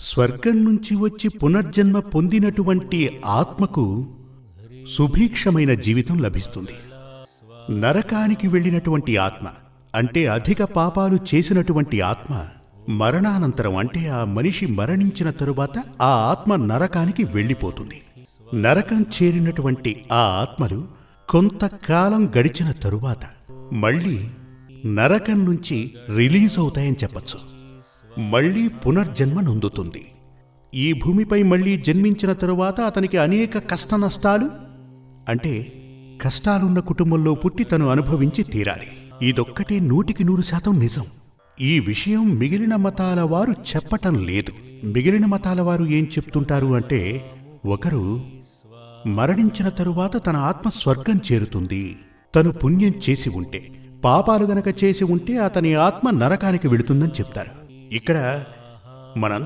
స్వర్గం నుంచి వచ్చి పునర్జన్మ పొందినటువంటి ఆత్మకు సుభీక్షమైన జీవితం లభిస్తుంది. నరకానికి వెళ్ళినటువంటి ఆత్మ అంటే అధిక పాపాలు చేసినటువంటి ఆత్మ మరణానంతరం అంటే ఆ మనిషి మరణించిన తరువాత ఆ ఆత్మ నరకానికి వెళ్ళిపోతుంది. నరకం చేరినటువంటి ఆ ఆత్మలు కొంతకాలం గడిచిన తరువాత మళ్ళీ నరకం నుంచి రిలీజ్ అవుతాయని చెప్పచ్చు. మళ్ళీ పునర్జన్మ నొందుతుంది. ఈ భూమిపై మళ్ళీ జన్మించిన తరువాత అతనికి అనేక కష్ట నష్టాలు అంటే కష్టాలున్న కుటుంబంలో పుట్టి తను అనుభవించి తీరాలి. ఇదొక్కటే నూటికి నూరు శాతం నిజం. ఈ విషయం మిగిలిన మతాల వారు చెప్పటం లేదు. మిగిలిన మతాల వారు ఏం చెప్తుంటారు అంటే ఒకరు మరణించిన తరువాత తన ఆత్మ స్వర్గం చేరుతుంది. తను పుణ్యం చేసి ఉంటే పాపాలు గనక చేసి ఉంటే అతని ఆత్మ నరకానికి వెళుతుందని చెప్తారు. ఇక్కడ మనం